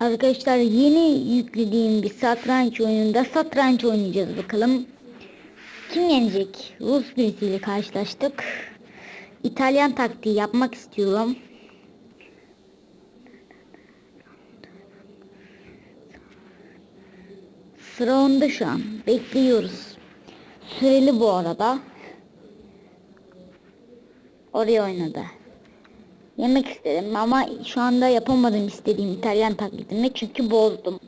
Arkadaşlar yeni yüklediğim bir satranç oyununda satranç oynayacağız bakalım. Kim yenecek? Rus birisiyle karşılaştık. İtalyan taktiği yapmak istiyorum. Sıra onda şu an. Bekliyoruz. Süreli bu arada. Oraya oynadı. Yemek istedim ama şu anda yapamadım istediğim İtalyan taklidimi çünkü bozdum.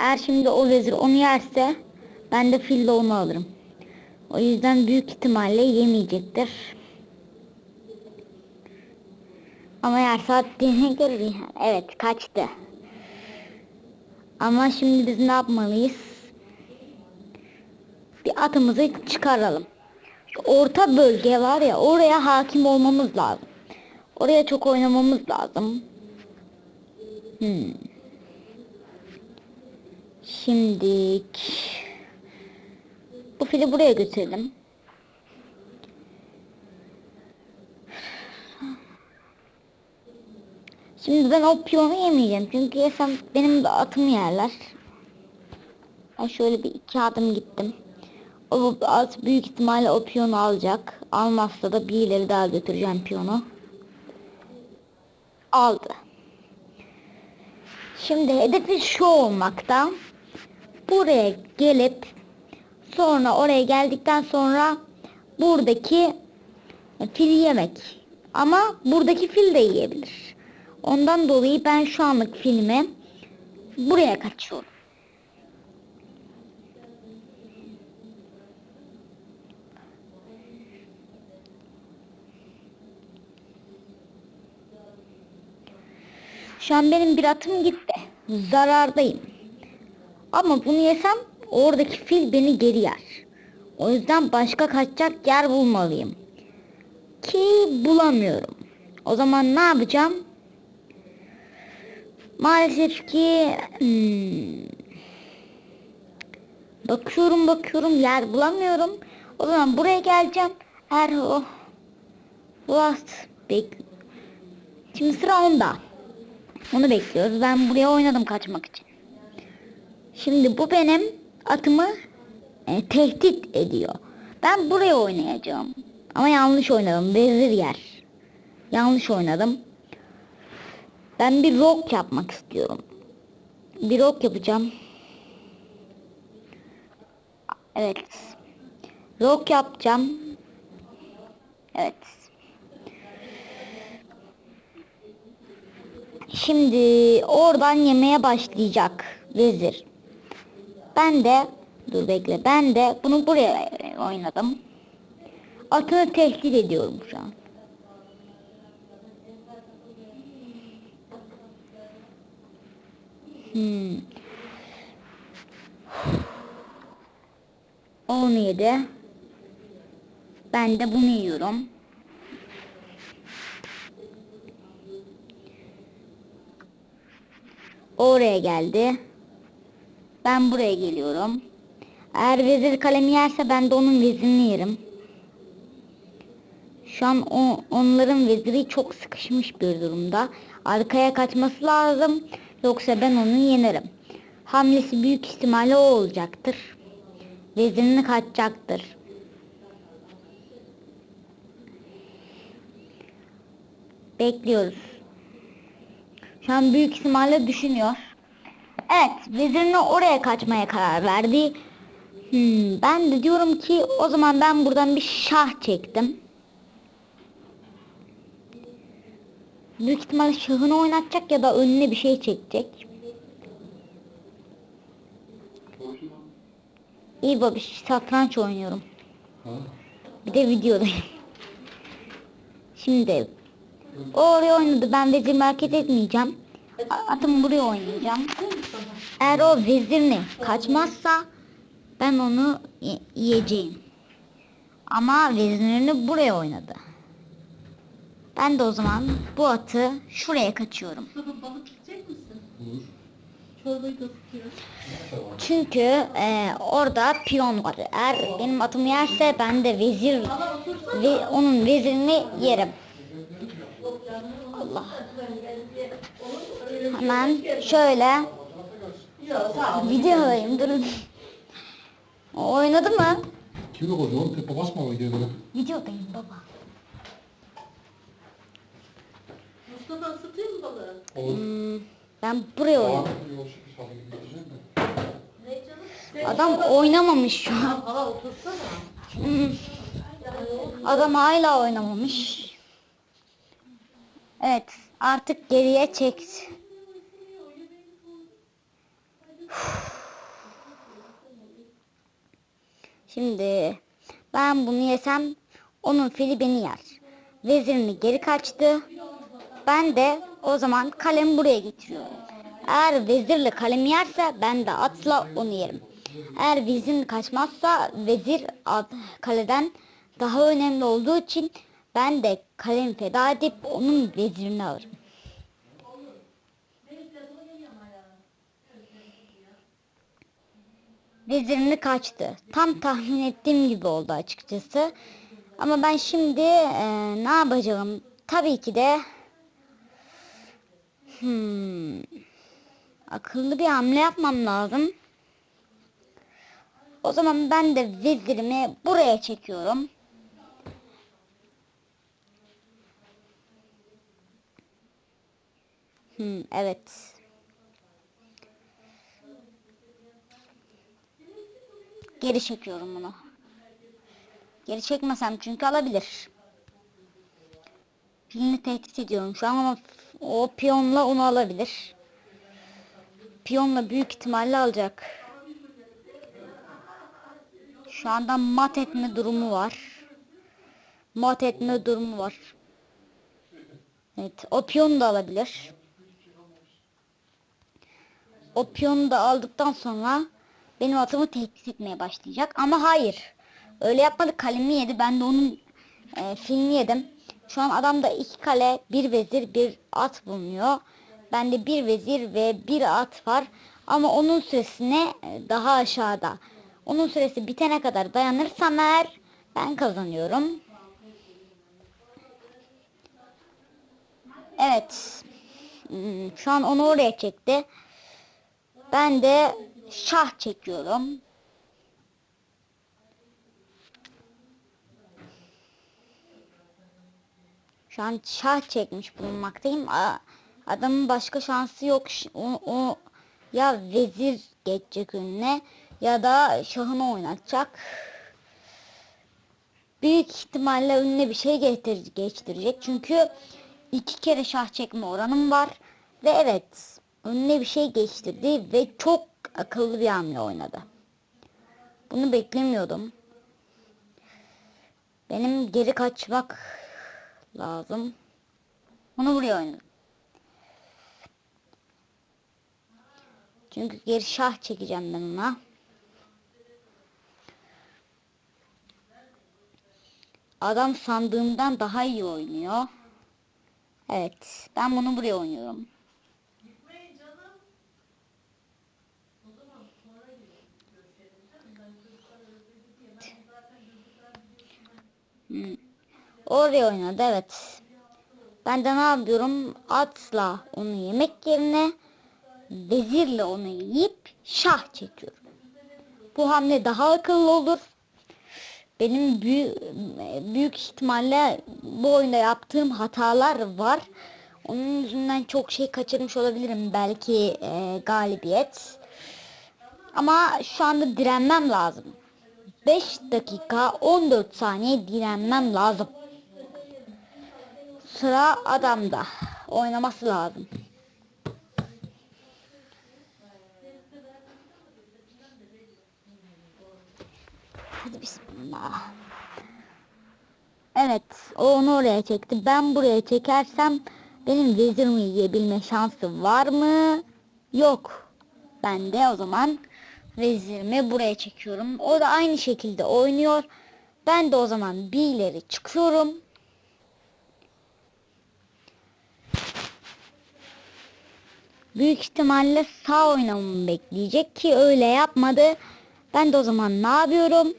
Eğer şimdi o vezir onu yerse ben de fil de onu alırım. O yüzden büyük ihtimalle yemeyecektir. Ama eğer saatliğine göre evet kaçtı. Ama şimdi biz ne yapmalıyız? Bir atımızı çıkaralım. Orta bölge var ya oraya hakim olmamız lazım. Oraya çok oynamamız lazım. Hmm. Şimdi bu fili buraya götürelim. Şimdi ben o piyonu yemeyeceğim. Çünkü yesem benim de atımı yerler. Ben şöyle bir iki adım gittim. At büyük ihtimalle o piyonu alacak. Almazsa da bir ileri daha götüreceğim piyonu. Aldı. Şimdi hedefi şu olmakta. Buraya gelip sonra oraya geldikten sonra buradaki fili yemek. Ama buradaki fil de yiyebilir. Ondan dolayı ben şu anlık filmi buraya kaçıyorum. Şu an benim bir atım gitti. Zarardayım. Ama bunu yesem oradaki fil beni geri yer. O yüzden başka kaçacak yer bulmalıyım. Ki bulamıyorum. O zaman ne yapacağım? Maalesef ki hmm, bakıyorum bakıyorum yer bulamıyorum. O zaman buraya geleceğim. Eğer o last bek Şimdi sıra onda. Onu bekliyoruz. Ben buraya oynadım kaçmak için. Şimdi bu benim atımı e, tehdit ediyor. Ben buraya oynayacağım. Ama yanlış oynadım. Vezir yer. Yanlış oynadım. Ben bir rock yapmak istiyorum. Bir rock yapacağım. Evet. Rock yapacağım. Evet. Şimdi oradan yemeye başlayacak vezir. Ben de dur bekle ben de bunu buraya oynadım. Atını tehdit ediyorum şu an. Hmm. Onu yedi. Ben de bunu yiyorum. Oraya geldi. Ben buraya geliyorum. Eğer vezir kalemi yerse ben de onun vezirini yerim. Şu an o, onların veziri çok sıkışmış bir durumda. Arkaya kaçması lazım. Yoksa ben onu yenerim. Hamlesi büyük ihtimalle o olacaktır. Vezirini kaçacaktır. Bekliyoruz. Şu an büyük ihtimalle düşünüyor. Evet, vezirini oraya kaçmaya karar verdi. Hmm, ben de diyorum ki o zaman ben buradan bir şah çektim. Büyük ihtimalle şahını oynatacak ya da önüne bir şey çekecek. İyi babiş satranç oynuyorum. Bir de videodayım. Şimdi o oraya oynadı. Ben vezir hareket etmeyeceğim. A- Atımı buraya oynayacağım. Eğer o vezirini kaçmazsa ben onu yiyeceğim. Ama vezirini buraya oynadı. Ben de o zaman bu atı şuraya kaçıyorum. Çünkü e, orada piyon var. Eğer benim atımı yerse ben de vezir ve onun vezirini yerim. Allah. Hemen şöyle Yok sağ ol. video alayım durun. Oynadı mı? Kimi koydu oğlum? Tepe basma o yerine. Videodayım baba. Mustafa ısıtayım mı balığı? Olur. Hmm, ben buraya oynadım. bir yol çıkış alayım gideceğim de. Ne canım? Sen Adam oynamamış şu an. Ha, Hala otursana. Hmm, Adam hala oynamamış. Evet artık geriye çek. Şimdi ben bunu yesem onun fili beni yer. Vezirini geri kaçtı. Ben de o zaman kalemi buraya getiriyorum. Eğer vezirle kalem yerse ben de atla onu yerim. Eğer vezir kaçmazsa vezir kaleden daha önemli olduğu için ben de kalemi feda edip onun vezirini alırım. Vezirini kaçtı. Tam tahmin ettiğim gibi oldu açıkçası. Ama ben şimdi e, ne yapacağım? Tabii ki de hmm, akıllı bir hamle yapmam lazım. O zaman ben de vezirimi buraya çekiyorum. Hmm, evet. Geri çekiyorum bunu. Geri çekmesem çünkü alabilir. Pilini tehdit ediyorum şu an ama o piyonla onu alabilir. Piyonla büyük ihtimalle alacak. Şu anda mat etme durumu var. Mat etme durumu var. Evet, o piyonu da alabilir. O piyonu da aldıktan sonra benim atımı tehdit etmeye başlayacak. Ama hayır. Öyle yapmadı. Kalemi yedi. Ben de onun e, filmi yedim. Şu an adamda iki kale, bir vezir, bir at bulunuyor. Bende bir vezir ve bir at var. Ama onun süresine e, daha aşağıda. Onun süresi bitene kadar dayanırsam eğer ben kazanıyorum. Evet. Hmm, Şu an onu oraya çekti. Ben de şah çekiyorum. Şu an şah çekmiş bulunmaktayım. Adamın başka şansı yok. O, o ya vezir geçecek önüne ya da şahını oynatacak. Büyük ihtimalle önüne bir şey geçtirecek. Çünkü iki kere şah çekme oranım var. Ve evet önüne bir şey geçtirdi ve çok akıllı bir hamle oynadı. Bunu beklemiyordum. Benim geri kaçmak lazım. Bunu buraya oynadım. Çünkü geri şah çekeceğim ben ona. Adam sandığımdan daha iyi oynuyor. Evet, ben bunu buraya oynuyorum. Oraya oynadı evet. Ben de ne yapıyorum? Atla onu yemek yerine vezirle onu yiyip şah çekiyorum. Bu hamle daha akıllı olur. Benim büyük, büyük ihtimalle bu oyunda yaptığım hatalar var. Onun yüzünden çok şey kaçırmış olabilirim. Belki e, galibiyet. Ama şu anda direnmem lazım. 5 dakika 14 saniye direnmem lazım. Sıra adamda. Oynaması lazım. Hadi bismillah. Evet, o onu oraya çekti. Ben buraya çekersem benim vezirimi yiyebilme şansı var mı? Yok. Ben de o zaman vezirimi buraya çekiyorum. O da aynı şekilde oynuyor. Ben de o zaman bir ileri çıkıyorum. Büyük ihtimalle sağ oynamamı bekleyecek ki öyle yapmadı. Ben de o zaman ne yapıyorum?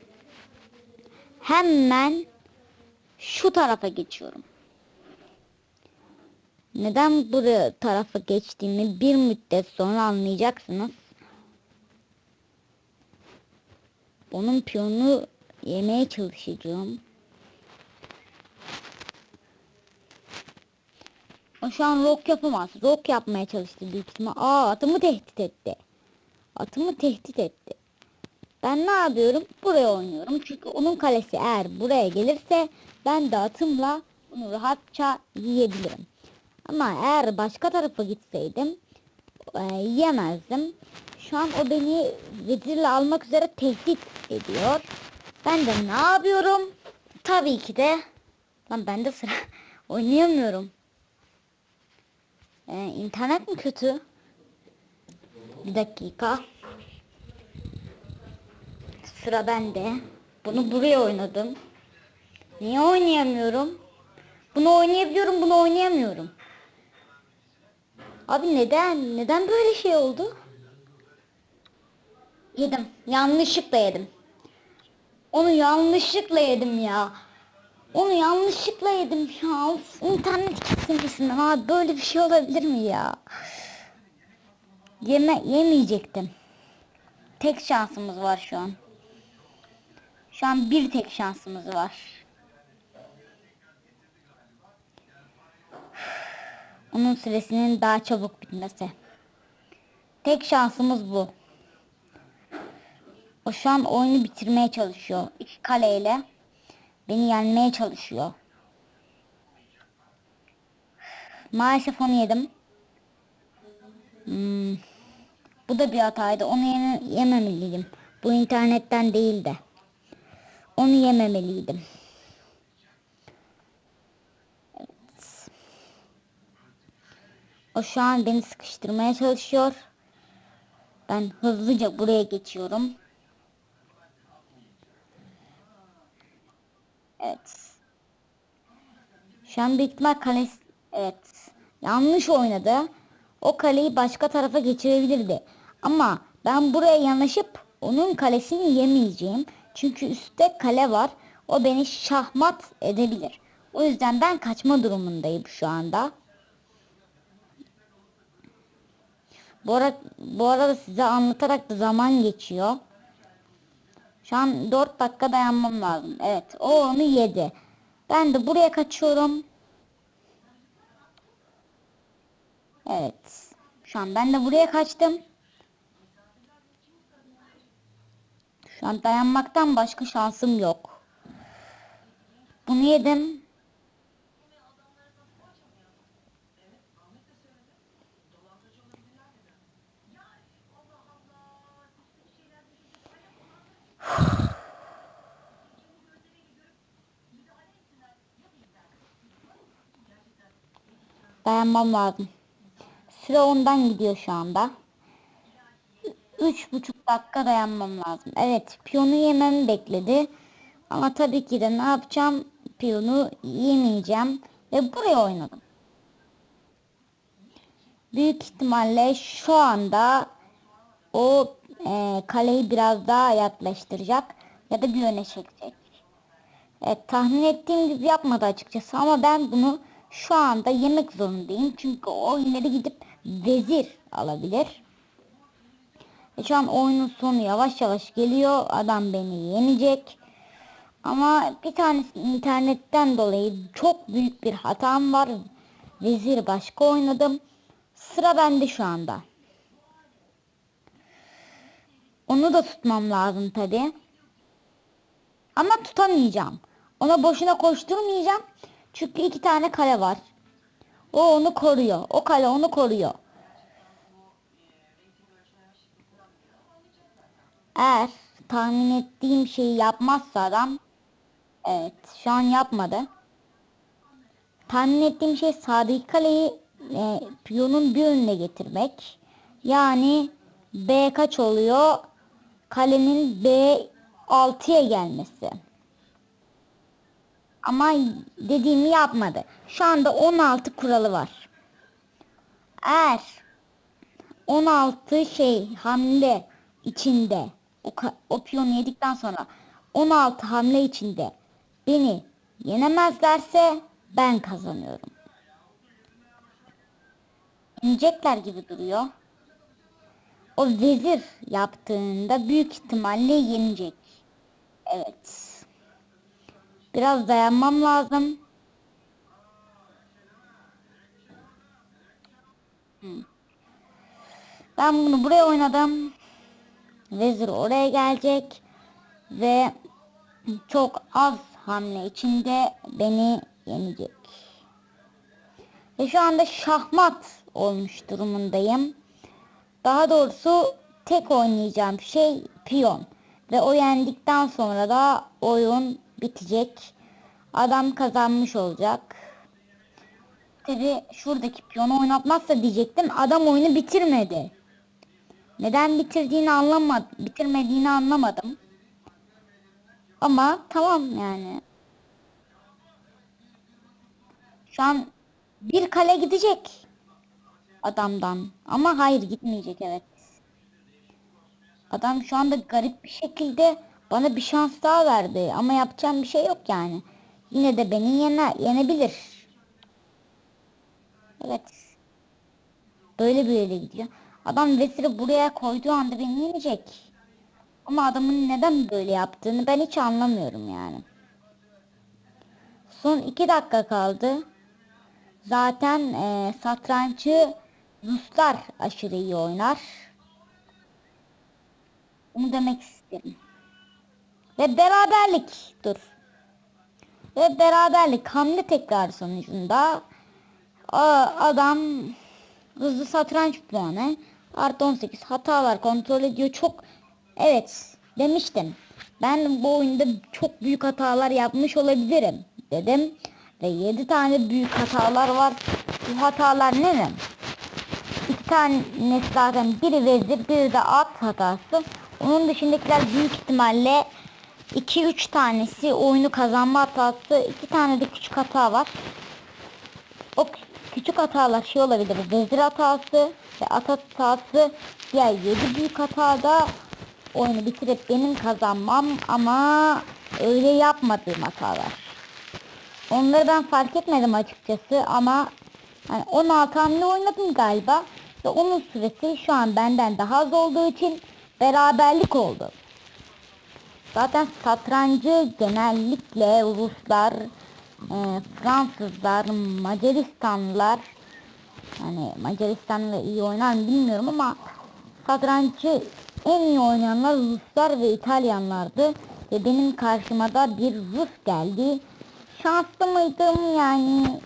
Hemen şu tarafa geçiyorum. Neden buraya tarafa geçtiğimi bir müddet sonra anlayacaksınız. Onun piyonunu yemeye çalışacağım. O şu an rock yapamaz. Rock yapmaya çalıştı büyük ihtimal. Aa atımı tehdit etti. Atımı tehdit etti. Ben ne yapıyorum? Buraya oynuyorum. Çünkü onun kalesi eğer buraya gelirse ben de atımla bunu rahatça yiyebilirim. Ama eğer başka tarafa gitseydim e, yiyemezdim. Şu an o beni vezirle almak üzere tehdit ediyor. Ben de ne yapıyorum? Tabii ki de lan ben de sıra oynayamıyorum. Ee, internet mi kötü? Bir dakika. Sıra bende. Bunu buraya oynadım. Niye oynayamıyorum? Bunu oynayabiliyorum, bunu oynayamıyorum. Abi neden? Neden böyle şey oldu? Yedim. Yanlışlıkla yedim. Onu yanlışlıkla yedim ya. Onu yanlışlıkla yedim ya. Of, internet kesintisinden abi böyle bir şey olabilir mi ya? Yeme yemeyecektim. Tek şansımız var şu an. Şu an bir tek şansımız var. Onun süresinin daha çabuk bitmesi. Tek şansımız bu. O şu an oyunu bitirmeye çalışıyor. İki kaleyle beni yenmeye çalışıyor. Maalesef onu yedim. Hmm. Bu da bir hataydı. Onu yeme yememeliydim. Bu internetten değil de. Onu yememeliydim. O şu an beni sıkıştırmaya çalışıyor. Ben hızlıca buraya geçiyorum. Evet. Şu an büyük ihtimal kalesi... Evet. Yanlış oynadı. O kaleyi başka tarafa geçirebilirdi. Ama ben buraya yanaşıp onun kalesini yemeyeceğim. Çünkü üstte kale var. O beni şahmat edebilir. O yüzden ben kaçma durumundayım şu anda. Bu, ara, bu arada size anlatarak da zaman geçiyor. Şu an 4 dakika dayanmam lazım. Evet o onu yedi. Ben de buraya kaçıyorum. Evet. Şu an ben de buraya kaçtım. Şu an dayanmaktan başka şansım yok. Bunu yedim. Dayanmam lazım. Süre ondan gidiyor şu anda. Üç buçuk dakika dayanmam lazım. Evet piyonu yememi bekledi. Ama tabii ki de ne yapacağım? Piyonu yemeyeceğim. Ve buraya oynadım. Büyük ihtimalle şu anda o e, kaleyi biraz daha yaklaştıracak. Ya da bir öne çekecek. Evet, tahmin ettiğim gibi yapmadı açıkçası ama ben bunu şu anda yemek zorundayım. Çünkü o ileri gidip vezir alabilir. E şu an oyunun sonu yavaş yavaş geliyor. Adam beni yenecek. Ama bir tanesi internetten dolayı çok büyük bir hatam var. Vezir başka oynadım. Sıra bende şu anda. Onu da tutmam lazım tabi. Ama tutamayacağım. Ona boşuna koşturmayacağım. Çünkü iki tane kale var. O onu koruyor. O kale onu koruyor. Eğer tahmin ettiğim şeyi yapmazsa adam Evet şu an yapmadı. Tahmin ettiğim şey sağdaki kaleyi e, piyonun bir önüne getirmek. Yani B kaç oluyor? Kalenin B 6'ya gelmesi. Ama dediğimi yapmadı. Şu anda 16 kuralı var. Eğer 16 şey hamle içinde o, piyonu yedikten sonra 16 hamle içinde beni yenemezlerse ben kazanıyorum. inecekler gibi duruyor. O vezir yaptığında büyük ihtimalle yenecek. Evet. Biraz dayanmam lazım. Ben bunu buraya oynadım. Vezir oraya gelecek. Ve çok az hamle içinde beni yenecek. Ve şu anda şahmat olmuş durumundayım. Daha doğrusu tek oynayacağım şey piyon. Ve o yendikten sonra da oyun bitecek. Adam kazanmış olacak. Tabi şuradaki piyonu oynatmazsa diyecektim. Adam oyunu bitirmedi. Neden bitirdiğini anlamadım. Bitirmediğini anlamadım. Ama tamam yani. Şu an bir kale gidecek adamdan. Ama hayır gitmeyecek evet. Adam şu anda garip bir şekilde bana bir şans daha verdi. Ama yapacağım bir şey yok yani. Yine de beni yene, yenebilir. Evet. Böyle böyle gidiyor. Adam Vesir'i buraya koyduğu anda beni yenecek. Ama adamın neden böyle yaptığını ben hiç anlamıyorum yani. Son iki dakika kaldı. Zaten e, satrançı Ruslar aşırı iyi oynar. Bunu demek isterim. Ve beraberlik dur. Ve beraberlik hamle tekrar sonucunda adam hızlı satranç puanı artı 18 hatalar kontrol ediyor. Çok evet demiştim. Ben bu oyunda çok büyük hatalar yapmış olabilirim dedim. Ve 7 tane büyük hatalar var. Bu hatalar ne mi? İki tanesi zaten biri vezir biri de at hatası. Onun dışındakiler büyük ihtimalle 2-3 tanesi oyunu kazanma hatası. 2 tane de küçük hata var. O kü- küçük hatalar şey olabilir. Vezir hatası ve at hatası. Diğer 7 büyük hatada oyunu bitirip benim kazanmam ama öyle yapmadığım hatalar. Onları ben fark etmedim açıkçası ama hani 16 hamle oynadım galiba ve onun süresi şu an benden daha az olduğu için beraberlik oldu. Zaten satrancı genellikle Ruslar, e, Fransızlar, Macaristanlılar hani Macaristanlı iyi oynar mı bilmiyorum ama satrancı en iyi oynayanlar Ruslar ve İtalyanlardı ve benim karşıma da bir Rus geldi. Şanslı mıydım yani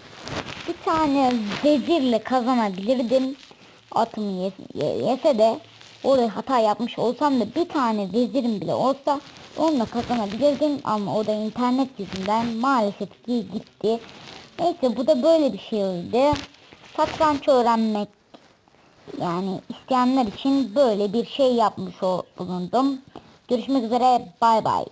bir tane vezirle kazanabilirdim. Atımı yes- ye- yese de oraya hata yapmış olsam da bir tane vezirim bile olsa onunla kazanabilirdim ama o da internet yüzünden maalesef ki gitti. Neyse bu da böyle bir şeydi. Satranç öğrenmek yani isteyenler için böyle bir şey yapmış bulundum. Görüşmek üzere bay bay.